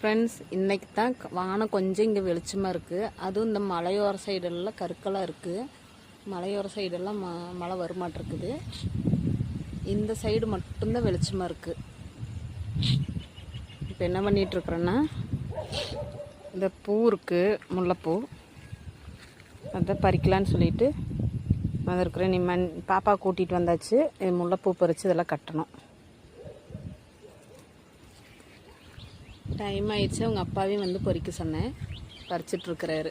Friends இன்றைக்கி தான் வானம் கொஞ்சம் இங்கே வெளிச்சமாக இருக்குது அதுவும் இந்த மலையோர சைடெல்லாம் கற்களாக இருக்குது மலையோர சைடெல்லாம் ம மழை வரமாட்டிருக்குது. இந்த சைடு மட்டும்தான் வெளிச்சமாக இருக்குது இப்போ என்ன பண்ணிகிட்ருக்குறேன்னா இந்த பூ இருக்குது முல்லைப்பூ. அதை பறிக்கலான்னு சொல்லிட்டு அது இருக்கிறேன் நீ மண் பாப்பா கூட்டிகிட்டு வந்தாச்சு. முல்லைப்பூ பறித்து இதெல்லாம் கட்டணும். டைம் ஆயிடுச்சு. அவங்க அப்பாவையும் வந்து பொறிக்க சொன்னேன். பறிச்சிட்டு இருக்கிறாரு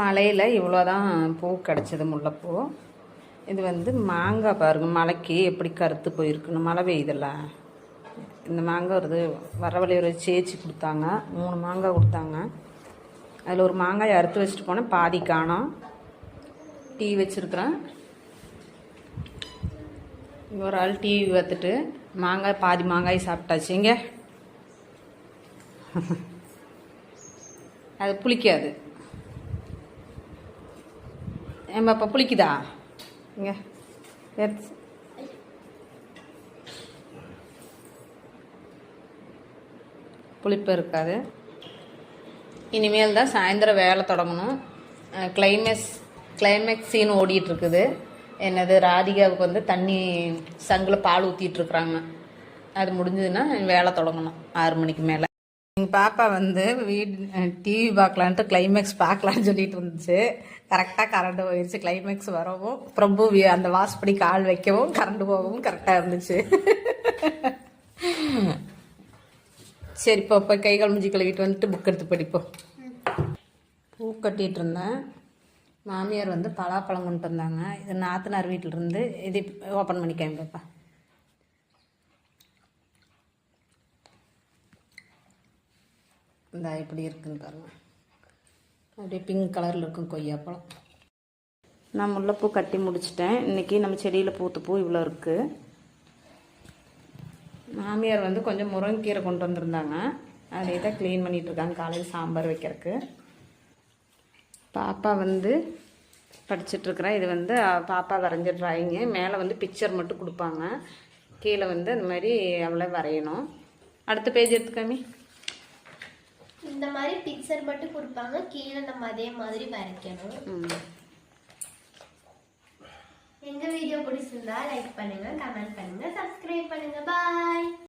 மலையில் இவ்வளோதான் பூ கிடச்சிது முல்லைப்பூ. இது வந்து மாங்காய் பாருங்க மலைக்கு எப்படி கருத்து போயிருக்குன்னு மழை பெய்யுதுல்ல. இந்த மாங்காய் வருது வர வழி ஒரு சேச்சி கொடுத்தாங்க. மூணு மாங்காய் கொடுத்தாங்க. அதில் ஒரு மாங்காய் அறுத்து வச்சுட்டு போனேன். பாதி காணோம். டீ வச்சுருக்குறேன். ஒரு ஆள் டிவி பார்த்துட்டு மாங்காய் பாதி மாங்காய் சாப்பிட்டாச்சுங்க அது புளிக்காது. ஏன் பாப்பா புளிக்குதா? இங்க புளிப்பு இருக்காது. இனிமேல் தான் சாயந்தரம் வேலை தொடங்கணும். கிளைமேக்ஸ் கிளைமேக்ஸ் சீன் ஓடிட்டு என்னது ராதிகாவுக்கு வந்து தண்ணி சங்கில் பால் ஊற்றிட்டு இருக்கிறாங்க. அது முடிஞ்சதுன்னா வேலை தொடங்கணும் ஆறு மணிக்கு மேலே. எங்கள் பாப்பா வந்து வீட் டிவி பார்க்கலான்ட்டு கிளைமேக்ஸ் பார்க்கலான்னு சொல்லிட்டு இருந்துச்சு. கரெக்டாக கரண்ட் போயிடுச்சு கிளைமேக்ஸ் வரவும் பிரபு அந்த வாசப்படி கால் வைக்கவும் கரண்ட் போகவும் கரெக்டாக இருந்துச்சு. சரி இப்போ போய் கை கால் கழுவிட்டு வந்துட்டு புக் எடுத்து படிப்போம் பூ. கட்டிகிட்டு இருந்தேன். மாமியார் வந்து பலாப்பழம் கொண்டு வந்தாங்க. இது நாத்தனார் வீட்டிலிருந்து இது ஓப்பன் பண்ணி காமிப்பா இந்த இப்படி இருக்குன்னு பாருங்க. அப்படியே பிங்க் கலரில் இருக்கும் கொய்யாப்பழம் நான் முல்லைப்பூ கட்டி முடிச்சிட்டேன். இன்றைக்கி நம்ம செடியில் பூத்த பூ இவ்வளோ இருக்குது மாமியார் வந்து கொஞ்சம் முருங்கைக்கீரை கொண்டு வந்திருந்தாங்க. அதை தான் க்ளீன் பண்ணிகிட்டு இருக்காங்க. காலையில் சாம்பார் வைக்கிறதுக்கு. பாப்பா வந்து படிச்சிட்ருக்குறா. இது வந்து பாப்பா வரைஞ்ச ட்ராயிங்கு மேலே வந்து பிக்சர் மட்டும் கொடுப்பாங்க. கீழே வந்து அந்த மாதிரி அவளை வரையணும். அடுத்த பேஜ் எடுத்துக்காமி இந்த மாதிரி பிக்சர் மட்டும் கொடுப்பாங்க. கீழே நம்ம அதே மாதிரி வரைக்கணும். ம். எங்க வீடியோ பிடிச்சிருந்தா லைக் பண்ணுங்க கமெண்ட் பண்ணுங்க சப்ஸ்கிரைப் பண்ணுங்க. பாய்